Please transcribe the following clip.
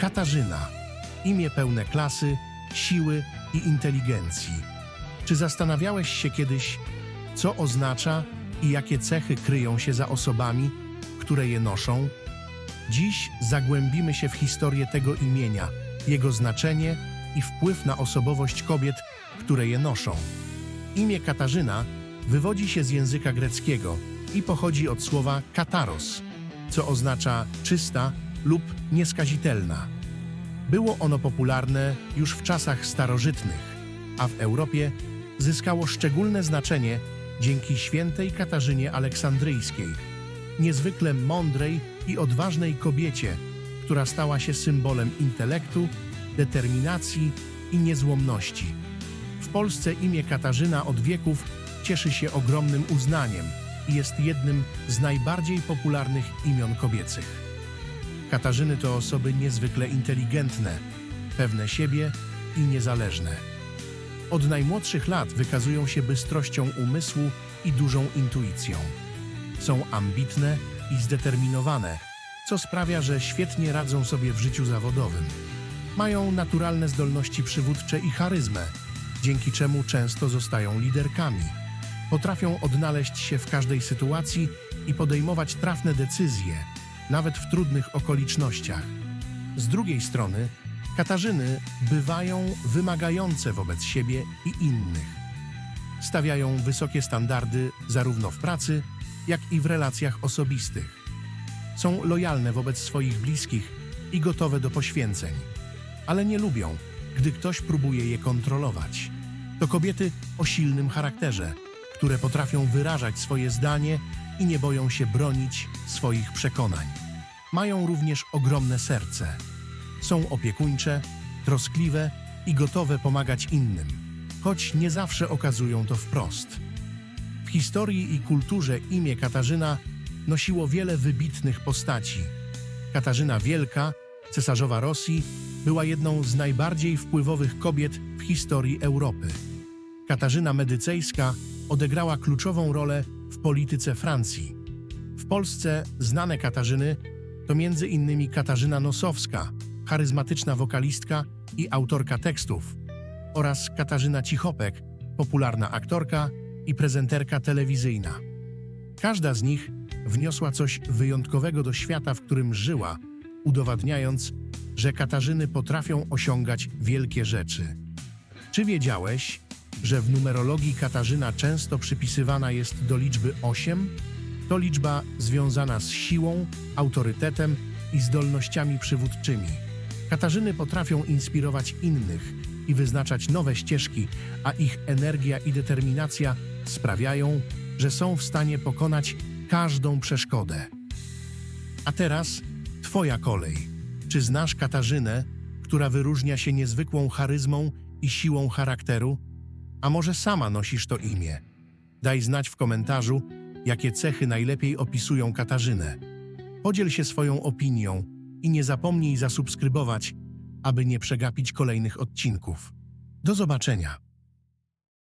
Katarzyna. Imię pełne klasy, siły i inteligencji. Czy zastanawiałeś się kiedyś, co oznacza i jakie cechy kryją się za osobami, które je noszą? Dziś zagłębimy się w historię tego imienia, jego znaczenie i wpływ na osobowość kobiet, które je noszą. Imię Katarzyna wywodzi się z języka greckiego i pochodzi od słowa kataros, co oznacza czysta lub nieskazitelna. Było ono popularne już w czasach starożytnych, a w Europie zyskało szczególne znaczenie dzięki świętej Katarzynie Aleksandryjskiej, niezwykle mądrej i odważnej kobiecie, która stała się symbolem intelektu, determinacji i niezłomności. W Polsce imię Katarzyna od wieków cieszy się ogromnym uznaniem i jest jednym z najbardziej popularnych imion kobiecych. Katarzyny to osoby niezwykle inteligentne, pewne siebie i niezależne. Od najmłodszych lat wykazują się bystrością umysłu i dużą intuicją. Są ambitne i zdeterminowane, co sprawia, że świetnie radzą sobie w życiu zawodowym. Mają naturalne zdolności przywódcze i charyzmę, dzięki czemu często zostają liderkami. Potrafią odnaleźć się w każdej sytuacji i podejmować trafne decyzje, nawet w trudnych okolicznościach. Z drugiej strony, Katarzyny bywają wymagające wobec siebie i innych. Stawiają wysokie standardy zarówno w pracy, jak i w relacjach osobistych. Są lojalne wobec swoich bliskich i gotowe do poświęceń, ale nie lubią, gdy ktoś próbuje je kontrolować. To kobiety o silnym charakterze, które potrafią wyrażać swoje zdanie i nie boją się bronić swoich przekonań. Mają również ogromne serce. Są opiekuńcze, troskliwe i gotowe pomagać innym, choć nie zawsze okazują to wprost. W historii i kulturze imię Katarzyna nosiło wiele wybitnych postaci. Katarzyna Wielka, cesarzowa Rosji, była jedną z najbardziej wpływowych kobiet w historii Europy. Katarzyna Medycejska odegrała kluczową rolę w polityce Francji. W Polsce znane Katarzyny to innymi Katarzyna Nosowska, charyzmatyczna wokalistka i autorka tekstów, oraz Katarzyna Cichopek, popularna aktorka i prezenterka telewizyjna. Każda z nich wniosła coś wyjątkowego do świata, w którym żyła, udowadniając, że Katarzyny potrafią osiągać wielkie rzeczy. Czy wiedziałeś, że w numerologii Katarzyna często przypisywana jest do liczby 8? To liczba związana z siłą, autorytetem i zdolnościami przywódczymi. Katarzyny potrafią inspirować innych i wyznaczać nowe ścieżki, a ich energia i determinacja sprawiają, że są w stanie pokonać każdą przeszkodę. A teraz Twoja kolej. Czy znasz Katarzynę, która wyróżnia się niezwykłą charyzmą i siłą charakteru? A może sama nosisz to imię? Daj znać w komentarzu, jakie cechy najlepiej opisują Katarzynę. Podziel się swoją opinią i nie zapomnij zasubskrybować, aby nie przegapić kolejnych odcinków. Do zobaczenia.